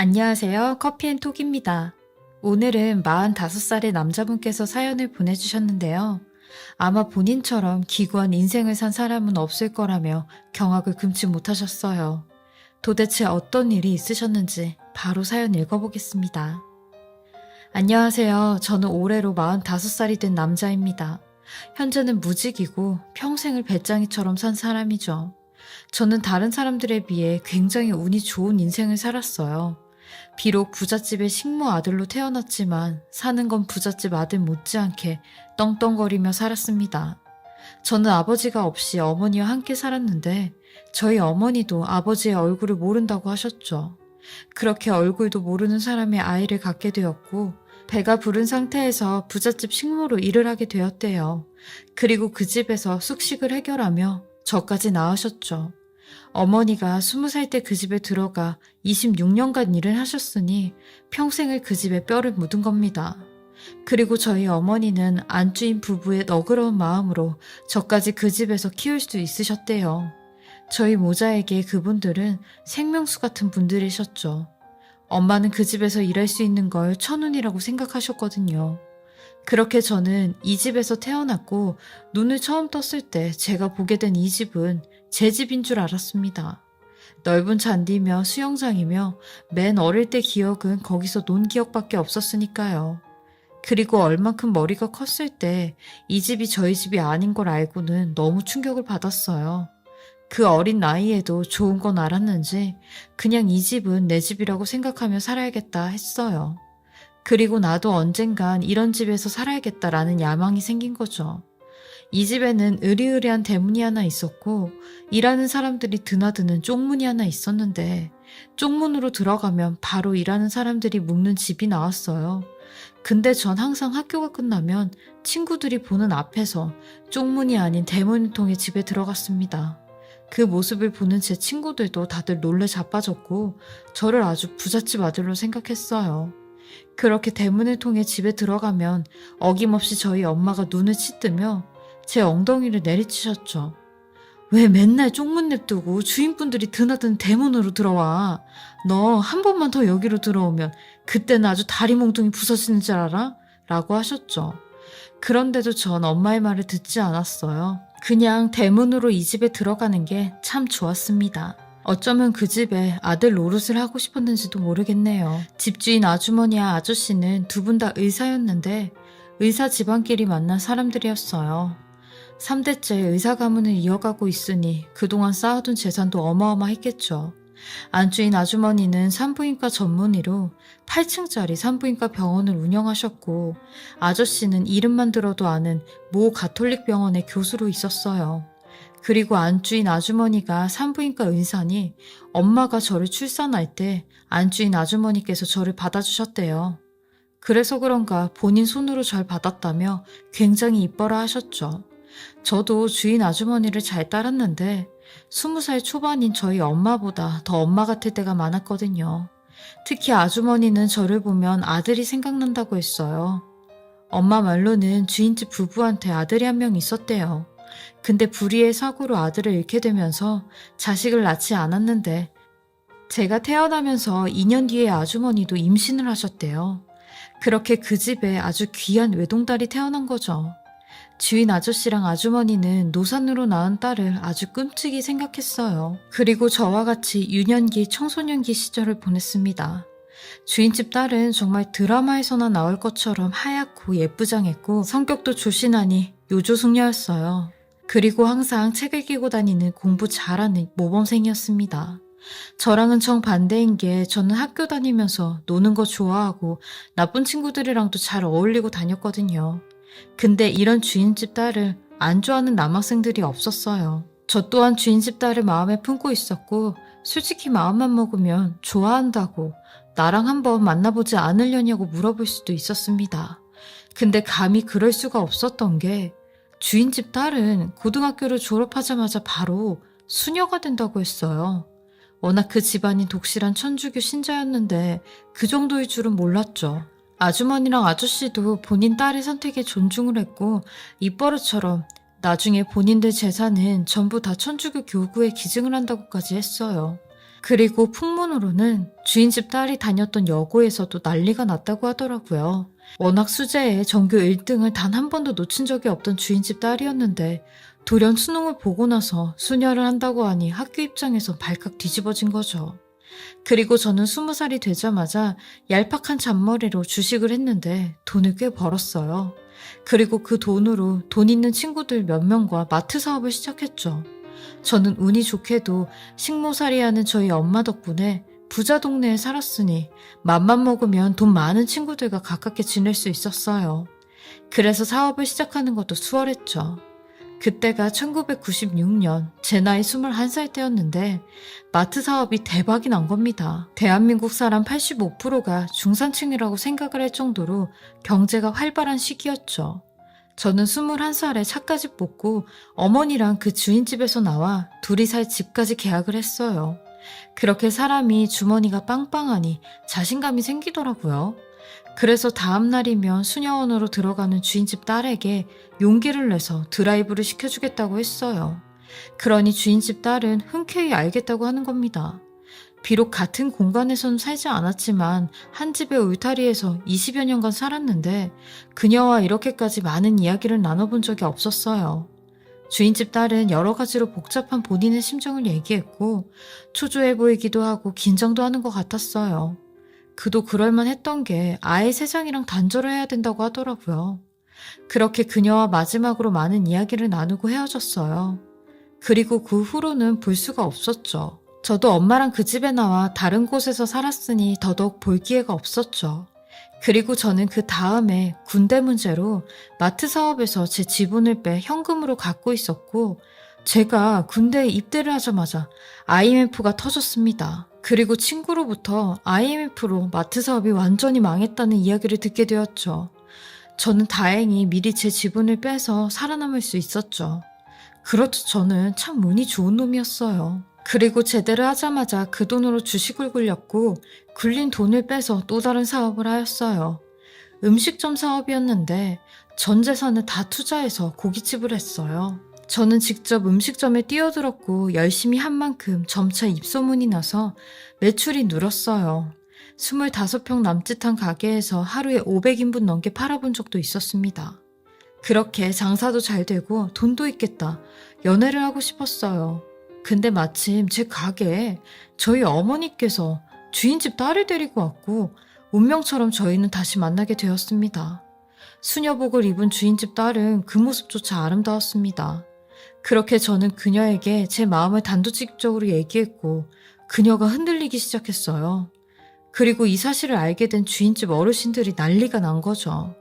안녕하세요. 커피앤톡입니다. 오늘은 45살의 남자분께서 사연을 보내주셨는데요. 아마 본인처럼 기구한 인생을 산 사람은 없을 거라며 경악을 금치 못하셨어요. 도대체 어떤 일이 있으셨는지 바로 사연 읽어보겠습니다. 안녕하세요. 저는 올해로 45살이 된 남자입니다. 현재는 무직이고 평생을 배짱이처럼 산 사람이죠. 저는 다른 사람들에 비해 굉장히 운이 좋은 인생을 살았어요. 비록 부잣집의 식모 아들로 태어났지만 사는 건 부잣집 아들 못지않게 떵떵거리며 살았습니다. 저는 아버지가 없이 어머니와 함께 살았는데 저희 어머니도 아버지의 얼굴을 모른다고 하셨죠. 그렇게 얼굴도 모르는 사람의 아이를 갖게 되었고 배가 부른 상태에서 부잣집 식모로 일을 하게 되었대요. 그리고 그 집에서 숙식을 해결하며 저까지 낳으셨죠. 어머니가 20살 때 그 집에 들어가 26년간 일을 하셨으니 평생을 그 집에 뼈를 묻은 겁니다. 그리고 저희 어머니는 안주인 부부의 너그러운 마음으로 저까지 그 집에서 키울 수 있으셨대요. 저희 모자에게 그분들은 생명수 같은 분들이셨죠. 엄마는 그 집에서 일할 수 있는 걸 천운이라고 생각하셨거든요. 그렇게 저는 이 집에서 태어났고 눈을 처음 떴을 때 제가 보게 된 이 집은 제 집인 줄 알았습니다. 넓은 잔디며 수영장이며 맨 어릴 때 기억은 거기서 논 기억밖에 없었으니까요. 그리고 얼만큼 머리가 컸을 때 이 집이 저희 집이 아닌 걸 알고는 너무 충격을 받았어요. 그 어린 나이에도 좋은 건 알았는지 그냥 이 집은 내 집이라고 생각하며 살아야겠다 했어요. 그리고 나도 언젠간 이런 집에서 살아야겠다라는 야망이 생긴 거죠. 이 집에는 으리으리한 대문이 하나 있었고 일하는 사람들이 드나드는 쪽문이 하나 있었는데 쪽문으로 들어가면 바로 일하는 사람들이 묵는 집이 나왔어요. 근데 전 항상 학교가 끝나면 친구들이 보는 앞에서 쪽문이 아닌 대문을 통해 집에 들어갔습니다. 그 모습을 보는 제 친구들도 다들 놀래 자빠졌고 저를 아주 부잣집 아들로 생각했어요. 그렇게 대문을 통해 집에 들어가면 어김없이 저희 엄마가 눈을 치뜨며 제 엉덩이를 내리치셨죠. 왜 맨날 쪽문 냅두고 주인분들이 드나든 대문으로 들어와? 너 한 번만 더 여기로 들어오면 그때는 아주 다리 몽둥이 부서지는 줄 알아? 라고 하셨죠. 그런데도 전 엄마의 말을 듣지 않았어요. 그냥 대문으로 이 집에 들어가는 게 참 좋았습니다. 어쩌면 그 집에 아들 노릇을 하고 싶었는지도 모르겠네요. 집주인 아주머니와 아저씨는 두 분 다 의사였는데 의사 집안끼리 만난 사람들이었어요. 3대째 의사 가문을 이어가고 있으니 그동안 쌓아둔 재산도 어마어마했겠죠. 안주인 아주머니는 산부인과 전문의로 8층짜리 산부인과 병원을 운영하셨고 아저씨는 이름만 들어도 아는 모 가톨릭 병원의 교수로 있었어요. 그리고 안주인 아주머니가 산부인과 의사니 엄마가 저를 출산할 때 안주인 아주머니께서 저를 받아주셨대요. 그래서 그런가 본인 손으로 절 받았다며 굉장히 이뻐라 하셨죠. 저도 주인 아주머니를 잘 따랐는데 스무 살 초반인 저희 엄마보다 더 엄마 같을 때가 많았거든요. 특히 아주머니는 저를 보면 아들이 생각난다고 했어요. 엄마 말로는 주인집 부부한테 아들이 한 명 있었대요. 근데 불의의 사고로 아들을 잃게 되면서 자식을 낳지 않았는데 제가 태어나면서 2년 뒤에 아주머니도 임신을 하셨대요. 그렇게 그 집에 아주 귀한 외동딸이 태어난 거죠. 주인 아저씨랑 아주머니는 노산으로 낳은 딸을 아주 끔찍이 생각했어요. 그리고 저와 같이 유년기, 청소년기 시절을 보냈습니다. 주인집 딸은 정말 드라마에서나 나올 것처럼 하얗고 예쁘장했고 성격도 조신하니 요조숙녀였어요. 그리고 항상 책을 끼고 다니는 공부 잘하는 모범생이었습니다. 저랑은 정반대인 게 저는 학교 다니면서 노는 거 좋아하고 나쁜 친구들이랑도 잘 어울리고 다녔거든요. 근데 이런 주인집 딸을 안 좋아하는 남학생들이 없었어요. 저 또한 주인집 딸을 마음에 품고 있었고 솔직히 마음만 먹으면 좋아한다고 나랑 한번 만나보지 않으려냐고 물어볼 수도 있었습니다. 근데 감히 그럴 수가 없었던 게 주인집 딸은 고등학교를 졸업하자마자 바로 수녀가 된다고 했어요. 워낙 그 집안이 독실한 천주교 신자였는데 그 정도일 줄은 몰랐죠. 아주머니랑 아저씨도 본인 딸의 선택에 존중을 했고 입버릇처럼 나중에 본인들 재산은 전부 다 천주교 교구에 기증을 한다고까지 했어요. 그리고 풍문으로는 주인집 딸이 다녔던 여고에서도 난리가 났다고 하더라고요. 워낙 수재에 전교 1등을 단 한 번도 놓친 적이 없던 주인집 딸이었는데 돌연 수능을 보고 나서 수녀를 한다고 하니 학교 입장에서 발칵 뒤집어진 거죠. 그리고 저는 스무 살이 되자마자 얄팍한 잔머리로 주식을 했는데 돈을 꽤 벌었어요. 그리고 그 돈으로 돈 있는 친구들 몇 명과 마트 사업을 시작했죠. 저는 운이 좋게도 식모살이 하는 저희 엄마 덕분에 부자 동네에 살았으니 맘만 먹으면 돈 많은 친구들과 가깝게 지낼 수 있었어요. 그래서 사업을 시작하는 것도 수월했죠. 그때가 1996년 제 나이 21살 때였는데 마트 사업이 대박이 난 겁니다. 대한민국 사람 85%가 중산층이라고 생각을 할 정도로 경제가 활발한 시기였죠. 저는 21살에 차까지 뽑고 어머니랑 그 주인집에서 나와 둘이 살 집까지 계약을 했어요. 그렇게 사람이 주머니가 빵빵하니 자신감이 생기더라고요. 그래서 다음 날이면 수녀원으로 들어가는 주인집 딸에게 용기를 내서 드라이브를 시켜주겠다고 했어요. 그러니 주인집 딸은 흔쾌히 알겠다고 하는 겁니다. 비록 같은 공간에서는 살지 않았지만 한 집의 울타리에서 20여 년간 살았는데 그녀와 이렇게까지 많은 이야기를 나눠본 적이 없었어요. 주인집 딸은 여러 가지로 복잡한 본인의 심정을 얘기했고 초조해 보이기도 하고 긴장도 하는 것 같았어요. 그도 그럴만 했던 게 아예 세상이랑 단절을 해야 된다고 하더라고요. 그렇게 그녀와 마지막으로 많은 이야기를 나누고 헤어졌어요. 그리고 그 후로는 볼 수가 없었죠. 저도 엄마랑 그 집에 나와 다른 곳에서 살았으니 더더욱 볼 기회가 없었죠. 그리고 저는 그 다음에 군대 문제로 마트 사업에서 제 지분을 빼 현금으로 갖고 있었고, 제가 군대에 입대를 하자마자 IMF가 터졌습니다. 그리고 친구로부터 IMF로 마트 사업이 완전히 망했다는 이야기를 듣게 되었죠. 저는 다행히 미리 제 지분을 빼서 살아남을 수 있었죠. 그렇듯 저는 참 운이 좋은 놈이었어요. 그리고 제대를 하자마자 그 돈으로 주식을 굴렸고 굴린 돈을 빼서 또 다른 사업을 하였어요. 음식점 사업이었는데 전 재산을 다 투자해서 고깃집을 했어요. 저는 직접 음식점에 뛰어들었고 열심히 한 만큼 점차 입소문이 나서 매출이 늘었어요. 25평 남짓한 가게에서 하루에 500인분 넘게 팔아본 적도 있었습니다. 그렇게 장사도 잘 되고 돈도 있겠다. 연애를 하고 싶었어요. 근데 마침 제 가게에 저희 어머니께서 주인집 딸을 데리고 왔고 운명처럼 저희는 다시 만나게 되었습니다. 수녀복을 입은 주인집 딸은 그 모습조차 아름다웠습니다. 그렇게 저는 그녀에게 제 마음을 단도직입적으로 얘기했고 그녀가 흔들리기 시작했어요. 그리고 이 사실을 알게 된 주인집 어르신들이 난리가 난 거죠.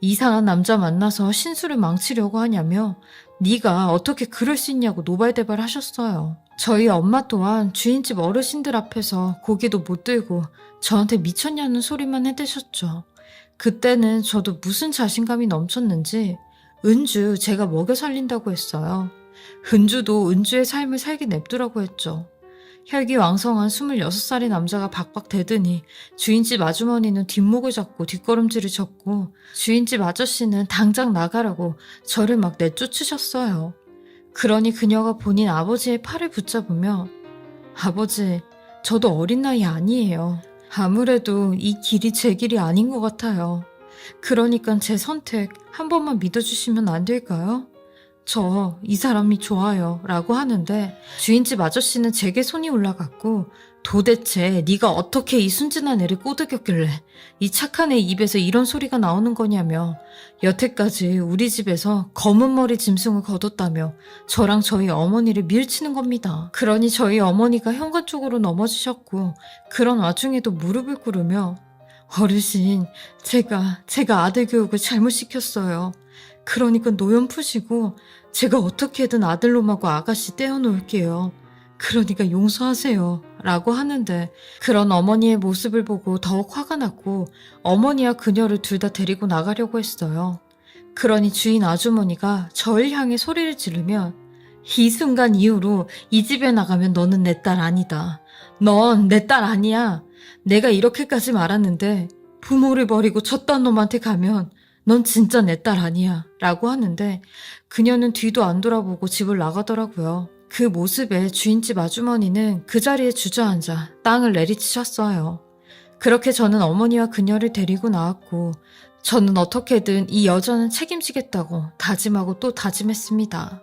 이상한 남자 만나서 신수를 망치려고 하냐며 네가 어떻게 그럴 수 있냐고 노발대발 하셨어요. 저희 엄마 또한 주인집 어르신들 앞에서 고개도 못 들고 저한테 미쳤냐는 소리만 해대셨죠. 그때는 저도 무슨 자신감이 넘쳤는지 은주 제가 먹여 살린다고 했어요. 은주도 은주의 삶을 살게 냅두라고 했죠. 혈기왕성한 26살의 남자가 박박 대더니 주인집 아주머니는 뒷목을 잡고 뒷걸음질을 쳤고 주인집 아저씨는 당장 나가라고 저를 막 내쫓으셨어요. 그러니 그녀가 본인 아버지의 팔을 붙잡으며 아버지, 저도 어린 나이 아니에요. 아무래도 이 길이 제 길이 아닌 것 같아요. 그러니까 제 선택 한 번만 믿어주시면 안 될까요? 저 이 사람이 좋아요 라고 하는데 주인집 아저씨는 제게 손이 올라갔고 도대체 네가 어떻게 이 순진한 애를 꼬드겼길래 이 착한 애 입에서 이런 소리가 나오는 거냐며 여태까지 우리 집에서 검은 머리 짐승을 거뒀다며 저랑 저희 어머니를 밀치는 겁니다. 그러니 저희 어머니가 현관 쪽으로 넘어지셨고 그런 와중에도 무릎을 꿇으며 어르신 제가 제가 아들 교육을 잘못 시켰어요. 그러니까 노연 푸시고 제가 어떻게든 아들놈하고 아가씨 떼어놓을게요. 그러니까 용서하세요. 라고 하는데 그런 어머니의 모습을 보고 더욱 화가 났고 어머니와 그녀를 둘 다 데리고 나가려고 했어요. 그러니 주인 아주머니가 저를 향해 소리를 지르면 이 순간 이후로 이 집에 나가면 너는 내 딸 아니다. 넌 내 딸 아니야. 내가 이렇게까지 말았는데 부모를 버리고 저딴 놈한테 가면 넌 진짜 내 딸 아니야. 라고 하는데 그녀는 뒤도 안 돌아보고 집을 나가더라고요. 그 모습에 주인집 아주머니는 그 자리에 주저앉아 땅을 내리치셨어요. 그렇게 저는 어머니와 그녀를 데리고 나왔고, 저는 어떻게든 이 여자는 책임지겠다고 다짐하고 또 다짐했습니다.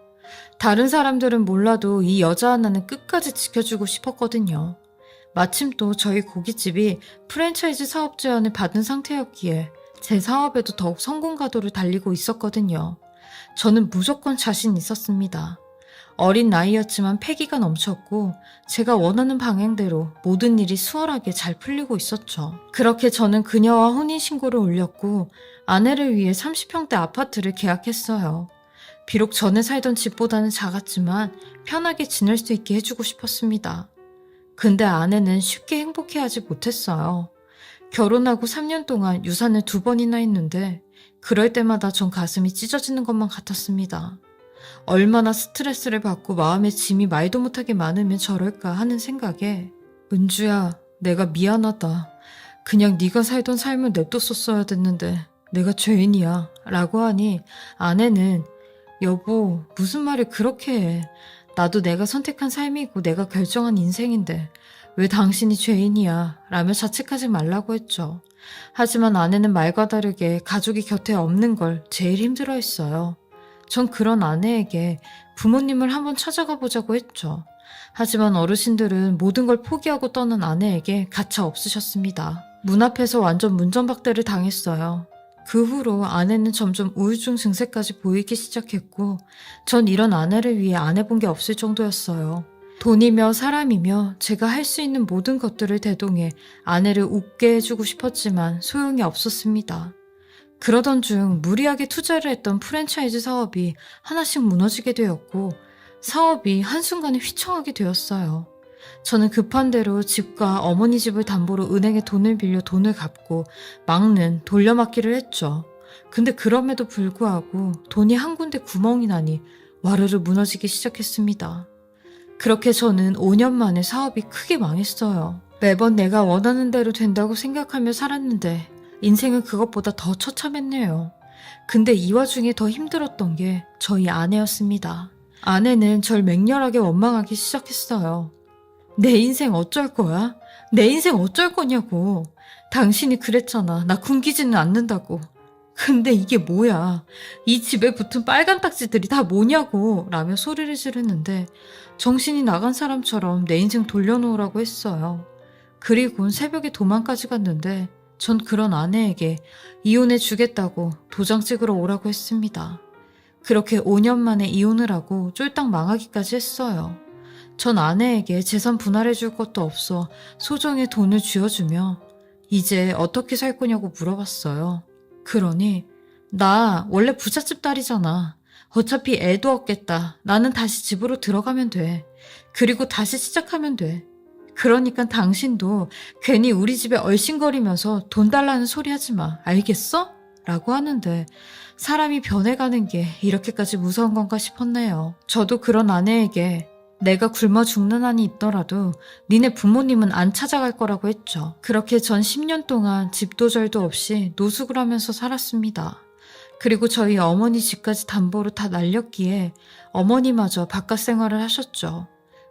다른 사람들은 몰라도 이 여자 하나는 끝까지 지켜주고 싶었거든요. 마침 또 저희 고깃집이 프랜차이즈 사업 제안을 받은 상태였기에 제 사업에도 더욱 성공 가도를 달리고 있었거든요. 저는 무조건 자신 있었습니다. 어린 나이였지만 패기가 넘쳤고 제가 원하는 방향대로 모든 일이 수월하게 잘 풀리고 있었죠. 그렇게 저는 그녀와 혼인신고를 올렸고 아내를 위해 30평대 아파트를 계약했어요. 비록 전에 살던 집보다는 작았지만 편하게 지낼 수 있게 해주고 싶었습니다. 근데 아내는 쉽게 행복해하지 못했어요. 결혼하고 3년 동안 유산을 두 번이나 했는데 그럴 때마다 전 가슴이 찢어지는 것만 같았습니다. 얼마나 스트레스를 받고 마음에 짐이 말도 못하게 많으면 저럴까 하는 생각에 은주야 내가 미안하다. 그냥 네가 살던 삶을 냅뒀었어야 됐는데 내가 죄인이야 라고 하니 아내는 여보 무슨 말을 그렇게 해. 나도 내가 선택한 삶이고 내가 결정한 인생인데 왜 당신이 죄인이야 라며 자책하지 말라고 했죠. 하지만 아내는 말과 다르게 가족이 곁에 없는 걸 제일 힘들어 했어요. 전 그런 아내에게 부모님을 한번 찾아가 보자고 했죠. 하지만 어르신들은 모든 걸 포기하고 떠난 아내에게 가차 없으셨습니다. 문 앞에서 완전 문전박대를 당했어요. 그 후로 아내는 점점 우울증 증세까지 보이기 시작했고, 전 이런 아내를 위해 안 해본 게 없을 정도였어요. 돈이며 사람이며 제가 할 수 있는 모든 것들을 대동해 아내를 웃게 해주고 싶었지만 소용이 없었습니다. 그러던 중 무리하게 투자를 했던 프랜차이즈 사업이 하나씩 무너지게 되었고 사업이 한순간에 휘청하게 되었어요. 저는 급한 대로 집과 어머니 집을 담보로 은행에 돈을 빌려 돈을 갚고 막는 돌려막기를 했죠. 근데 그럼에도 불구하고 돈이 한 군데 구멍이 나니 와르르 무너지기 시작했습니다. 그렇게 저는 5년 만에 사업이 크게 망했어요. 매번 내가 원하는 대로 된다고 생각하며 살았는데 인생은 그것보다 더 처참했네요. 근데 이 와중에 더 힘들었던 게 저희 아내였습니다. 아내는 절 맹렬하게 원망하기 시작했어요. 내 인생 어쩔 거야? 내 인생 어쩔 거냐고. 당신이 그랬잖아. 나 굶기지는 않는다고. 근데 이게 뭐야? 이 집에 붙은 빨간 딱지들이 다 뭐냐고. 라며 소리를 지르는데 정신이 나간 사람처럼 내 인생 돌려놓으라고 했어요. 그리곤 새벽에 도망까지 갔는데 전 그런 아내에게 이혼해 주겠다고 도장 찍으러 오라고 했습니다. 그렇게 5년 만에 이혼을 하고 쫄딱 망하기까지 했어요. 전 아내에게 재산 분할해 줄 것도 없어 소정의 돈을 쥐어주며 이제 어떻게 살 거냐고 물어봤어요. 그러니 나 원래 부잣집 딸이잖아. 어차피 애도 없겠다. 나는 다시 집으로 들어가면 돼. 그리고 다시 시작하면 돼. 그러니까 당신도 괜히 우리 집에 얼씬거리면서 돈 달라는 소리 하지 마. 알겠어? 라고 하는데 사람이 변해가는 게 이렇게까지 무서운 건가 싶었네요. 저도 그런 아내에게 내가 굶어 죽는 한이 있더라도 니네 부모님은 안 찾아갈 거라고 했죠. 그렇게 전 10년 동안 집도 절도 없이 노숙을 하면서 살았습니다. 그리고 저희 어머니 집까지 담보로 다 날렸기에 어머니마저 바깥 생활을 하셨죠.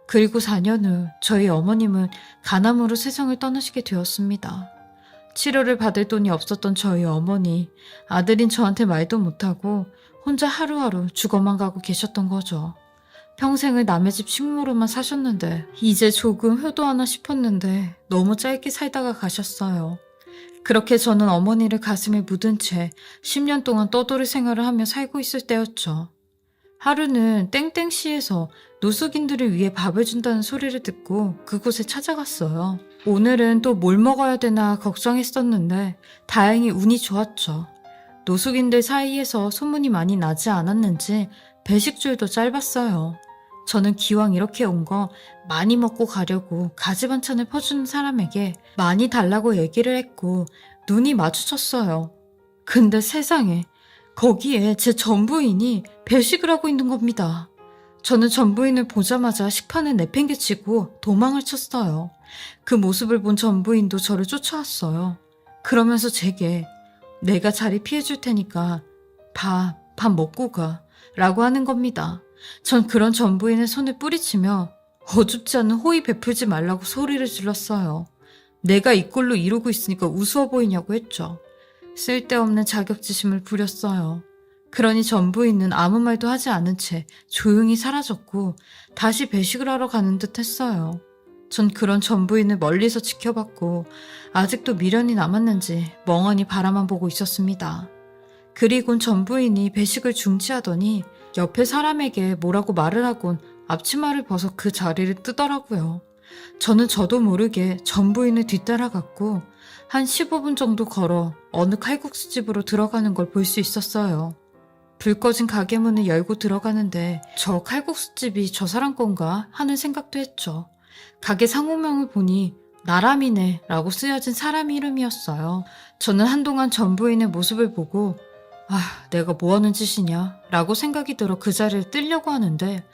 그리고 4년 후 저희 어머님은 간암으로 세상을 떠나시게 되었습니다. 치료를 받을 돈이 없었던 저희 어머니, 아들인 저한테 말도 못하고 혼자 하루하루 죽어만 가고 계셨던 거죠. 평생을 남의 집 식모로만 사셨는데 이제 조금 효도하나 싶었는데 너무 짧게 살다가 가셨어요. 그렇게 저는 어머니를 가슴에 묻은 채 10년 동안 떠돌이 생활을 하며 살고 있을 때였죠. 하루는 땡땡시에서 노숙인들을 위해 밥을 준다는 소리를 듣고 그곳에 찾아갔어요. 오늘은 또 뭘 먹어야 되나 걱정했었는데 다행히 운이 좋았죠. 노숙인들 사이에서 소문이 많이 나지 않았는지 배식줄도 짧았어요. 저는 기왕 이렇게 온 거 많이 먹고 가려고 가지 반찬을 퍼주는 사람에게 많이 달라고 얘기를 했고 눈이 마주쳤어요. 근데 세상에 거기에 제 전부인이 배식을 하고 있는 겁니다. 저는 전부인을 보자마자 식판을 내팽개치고 도망을 쳤어요. 그 모습을 본 전부인도 저를 쫓아왔어요. 그러면서 제게 내가 자리 피해줄 테니까 밥, 밥 먹고 가. 라고 하는 겁니다. 전 그런 전부인의 손에 뿌리치며 어줍지 않은 호의 베풀지 말라고 소리를 질렀어요. 내가 이 꼴로 이러고 있으니까 우스워 보이냐고 했죠. 쓸데없는 자격지심을 부렸어요. 그러니 전부인은 아무 말도 하지 않은 채 조용히 사라졌고 다시 배식을 하러 가는 듯 했어요. 전 그런 전부인을 멀리서 지켜봤고 아직도 미련이 남았는지 멍하니 바라만 보고 있었습니다. 그리곤 전부인이 배식을 중지하더니 옆에 사람에게 뭐라고 말을 하곤 앞치마를 벗어 그 자리를 뜨더라고요. 저는 저도 모르게 전부인을 뒤따라갔고 한 15분 정도 걸어 어느 칼국수 집으로 들어가는 걸 볼 수 있었어요. 불 꺼진 가게 문을 열고 들어가는데 저 칼국수 집이 저 사람 건가 하는 생각도 했죠. 가게 상호명을 보니 나람이네 라고 쓰여진 사람 이름이었어요. 저는 한동안 전부인의 모습을 보고 아, 내가 뭐 하는 짓이냐 라고 생각이 들어 그 자리를 뜨려고 하는데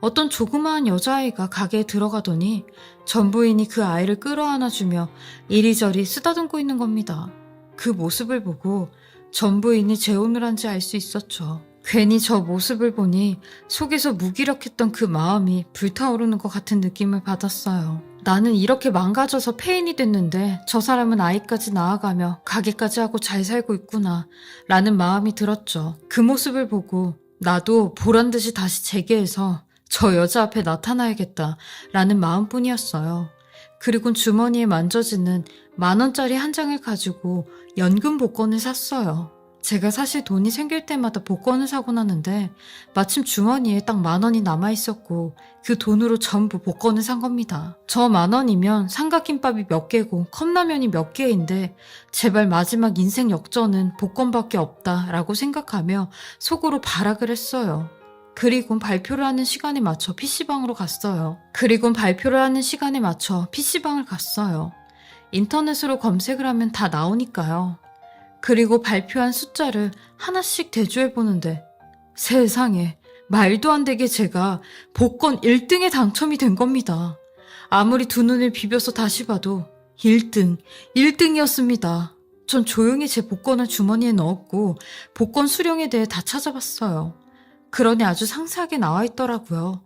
어떤 조그마한 여자아이가 가게에 들어가더니 전부인이 그 아이를 끌어안아 주며 이리저리 쓰다듬고 있는 겁니다. 그 모습을 보고 전부인이 재혼을 한지 알 수 있었죠. 괜히 저 모습을 보니 속에서 무기력했던 그 마음이 불타오르는 것 같은 느낌을 받았어요. 나는 이렇게 망가져서 폐인이 됐는데 저 사람은 아이까지 낳아가며 가게까지 하고 잘 살고 있구나 라는 마음이 들었죠. 그 모습을 보고 나도 보란 듯이 다시 재개해서 저 여자 앞에 나타나야겠다 라는 마음뿐이었어요. 그리고 주머니에 만져지는 만 원짜리 한 장을 가지고 연금 복권을 샀어요. 제가 사실 돈이 생길 때마다 복권을 사곤 하는데 마침 주머니에 딱 만 원이 남아 있었고 그 돈으로 전부 복권을 산 겁니다. 저 만 원이면 삼각김밥이 몇 개고 컵라면이 몇 개인데 제발 마지막 인생 역전은 복권밖에 없다라고 생각하며 속으로 발악을 했어요. 그리곤 발표를 하는 시간에 맞춰 PC방으로 갔어요. 그리곤 발표를 하는 시간에 맞춰 PC방을 갔어요. 인터넷으로 검색을 하면 다 나오니까요. 그리고 발표한 숫자를 하나씩 대조해 보는데 세상에 말도 안 되게 제가 복권 1등에 당첨이 된 겁니다. 아무리 두 눈을 비벼서 다시 봐도 1등, 1등이었습니다. 전 조용히 제 복권을 주머니에 넣었고 복권 수령에 대해 다 찾아봤어요. 그러니 아주 상세하게 나와 있더라고요.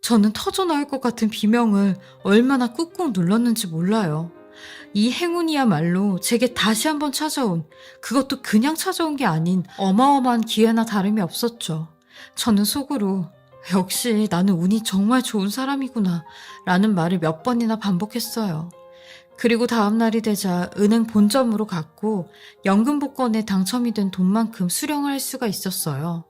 저는 터져 나올 것 같은 비명을 얼마나 꾹꾹 눌렀는지 몰라요. 이 행운이야말로 제게 다시 한번 찾아온, 그것도 그냥 찾아온 게 아닌 어마어마한 기회나 다름이 없었죠. 저는 속으로, 역시 나는 운이 정말 좋은 사람이구나, 라는 말을 몇 번이나 반복했어요. 그리고 다음날이 되자 은행 본점으로 갔고, 연금 복권에 당첨이 된 돈만큼 수령을 할 수가 있었어요.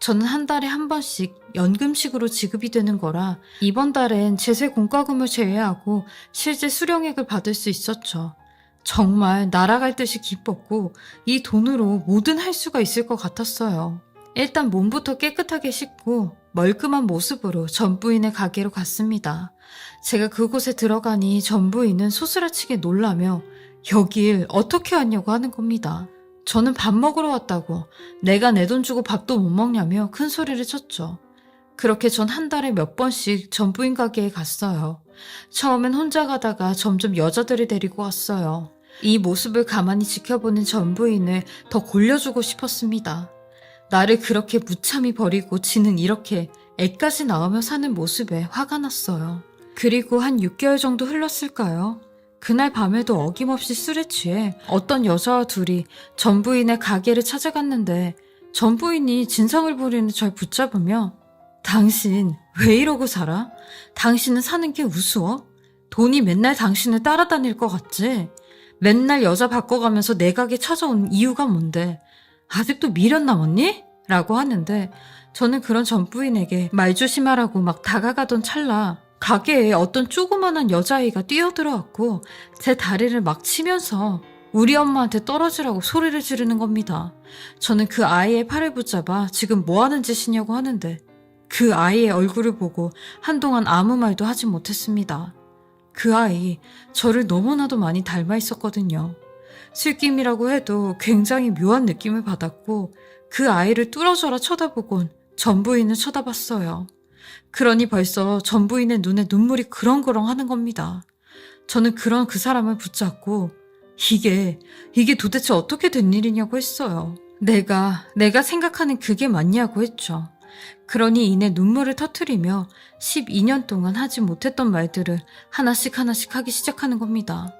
저는 한 달에 한 번씩 연금식으로 지급이 되는 거라 이번 달엔 제세 공과금을 제외하고 실제 수령액을 받을 수 있었죠. 정말 날아갈 듯이 기뻤고 이 돈으로 뭐든 할 수가 있을 것 같았어요. 일단 몸부터 깨끗하게 씻고 멀끔한 모습으로 전부인의 가게로 갔습니다. 제가 그곳에 들어가니 전부인은 소스라치게 놀라며 여길 어떻게 왔냐고 하는 겁니다. 저는 밥 먹으러 왔다고 내가 내 돈 주고 밥도 못 먹냐며 큰 소리를 쳤죠. 그렇게 전 한 달에 몇 번씩 전부인 가게에 갔어요. 처음엔 혼자 가다가 점점 여자들을 데리고 왔어요. 이 모습을 가만히 지켜보는 전부인을 더 골려주고 싶었습니다. 나를 그렇게 무참히 버리고 지는 이렇게 애까지 나오며 사는 모습에 화가 났어요. 그리고 한 6개월 정도 흘렀을까요? 그날 밤에도 어김없이 술에 취해 어떤 여자와 둘이 전부인의 가게를 찾아갔는데 전부인이 진상을 부리는 절 붙잡으며 당신 왜 이러고 살아? 당신은 사는 게 우스워? 돈이 맨날 당신을 따라다닐 것 같지? 맨날 여자 바꿔가면서 내 가게 찾아온 이유가 뭔데? 아직도 미련 남았니? 라고 하는데 저는 그런 전부인에게 말 조심하라고 막 다가가던 찰나 가게에 어떤 조그만한 여자아이가 뛰어들어왔고 제 다리를 막 치면서 우리 엄마한테 떨어지라고 소리를 지르는 겁니다. 저는 그 아이의 팔을 붙잡아 지금 뭐 하는 짓이냐고 하는데 그 아이의 얼굴을 보고 한동안 아무 말도 하지 못했습니다. 그 아이 저를 너무나도 많이 닮아 있었거든요. 슬김이라고 해도 굉장히 묘한 느낌을 받았고 그 아이를 뚫어져라 쳐다보곤 전부인을 쳐다봤어요. 그러니 벌써 전부인의 눈에 눈물이 그렁그렁 하는 겁니다. 저는 그런 그 사람을 붙잡고 이게, 이게 도대체 어떻게 된 일이냐고 했어요. 내가, 내가 생각하는 그게 맞냐고 했죠. 그러니 이내 눈물을 터트리며 12년 동안 하지 못했던 말들을 하나씩 하나씩 하기 시작하는 겁니다.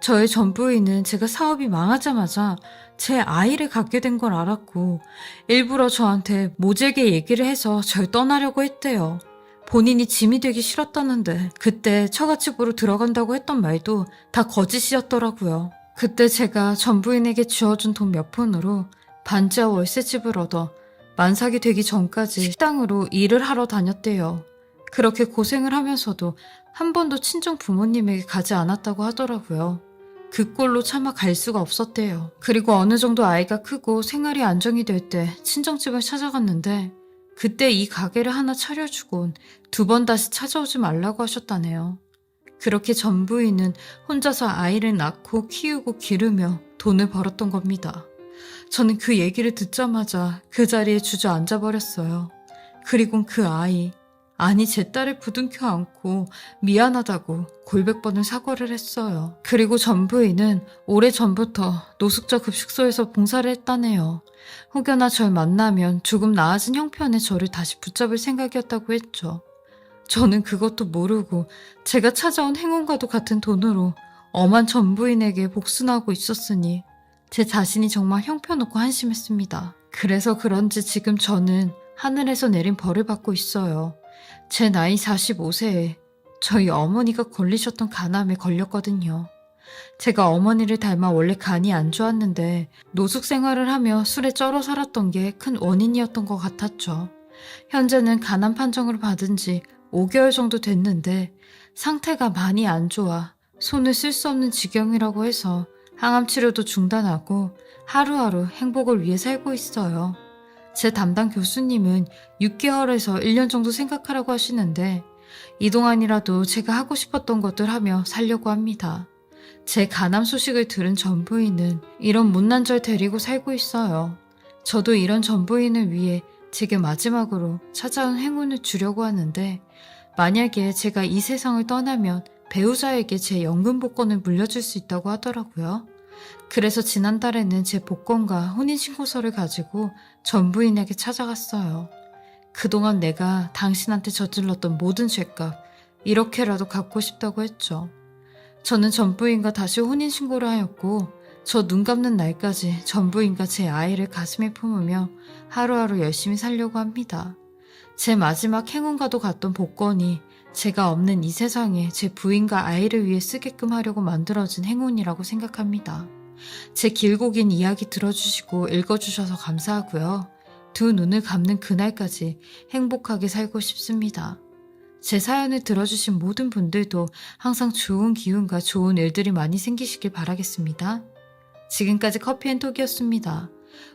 저의 전부인은 제가 사업이 망하자마자 제 아이를 갖게 된 걸 알았고 일부러 저한테 모질게 얘기를 해서 절 떠나려고 했대요. 본인이 짐이 되기 싫었다는데 그때 처갓집으로 들어간다고 했던 말도 다 거짓이었더라고요. 그때 제가 전부인에게 주어준 돈 몇 푼으로 반지하 월세집을 얻어 만삭이 되기 전까지 식당으로 일을 하러 다녔대요. 그렇게 고생을 하면서도 한 번도 친정 부모님에게 가지 않았다고 하더라고요. 그 꼴로 차마 갈 수가 없었대요. 그리고 어느 정도 아이가 크고 생활이 안정이 될 때 친정집을 찾아갔는데 그때 이 가게를 하나 차려주곤 두 번 다시 찾아오지 말라고 하셨다네요. 그렇게 전 부인은 혼자서 아이를 낳고 키우고 기르며 돈을 벌었던 겁니다. 저는 그 얘기를 듣자마자 그 자리에 주저앉아 버렸어요. 그리곤 그 아이, 아니 제 딸을 부둥켜 안고 미안하다고 골백 번을 사과를 했어요. 그리고 전 부인은 오래 전부터 노숙자 급식소에서 봉사를 했다네요. 혹여나 절 만나면 조금 나아진 형편의 저를 다시 붙잡을 생각이었다고 했죠. 저는 그것도 모르고 제가 찾아온 행운과도 같은 돈으로 엄한 전 부인에게 복순하고 있었으니 제 자신이 정말 형편없고 한심했습니다. 그래서 그런지 지금 저는 하늘에서 내린 벌을 받고 있어요. 제 나이 45세에 저희 어머니가 걸리셨던 간암에 걸렸거든요. 제가 어머니를 닮아 원래 간이 안 좋았는데 노숙 생활을 하며 술에 쩔어 살았던 게 큰 원인이었던 것 같았죠. 현재는 간암 판정을 받은 지 5개월 정도 됐는데 상태가 많이 안 좋아 손을 쓸 수 없는 지경이라고 해서 항암 치료도 중단하고 하루하루 행복을 위해 살고 있어요. 제 담당 교수님은 6개월에서 1년 정도 생각하라고 하시는데 이 동안이라도 제가 하고 싶었던 것들 하며 살려고 합니다. 제 간암 소식을 들은 전부인은 이런 못난 절 데리고 살고 있어요. 저도 이런 전부인을 위해 제게 마지막으로 찾아온 행운을 주려고 하는데 만약에 제가 이 세상을 떠나면 배우자에게 제 연금 복권을 물려줄 수 있다고 하더라고요. 그래서 지난달에는 제 복권과 혼인신고서를 가지고 전 부인에게 찾아갔어요. 그동안 내가 당신한테 저질렀던 모든 죄값 이렇게라도 갚고 싶다고 했죠. 저는 전 부인과 다시 혼인신고를 하였고 저 눈 감는 날까지 전 부인과 제 아이를 가슴에 품으며 하루하루 열심히 살려고 합니다. 제 마지막 행운과도 같던 복권이 제가 없는 이 세상에 제 부인과 아이를 위해 쓰게끔 하려고 만들어진 행운이라고 생각합니다. 제 길고 긴 이야기 들어주시고 읽어주셔서 감사하고요. 두 눈을 감는 그날까지 행복하게 살고 싶습니다. 제 사연을 들어주신 모든 분들도 항상 좋은 기운과 좋은 일들이 많이 생기시길 바라겠습니다. 지금까지 커피앤톡이었습니다.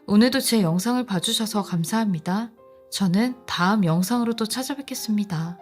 오늘도 제 영상을 봐주셔서 감사합니다. 저는 다음 영상으로 또 찾아뵙겠습니다.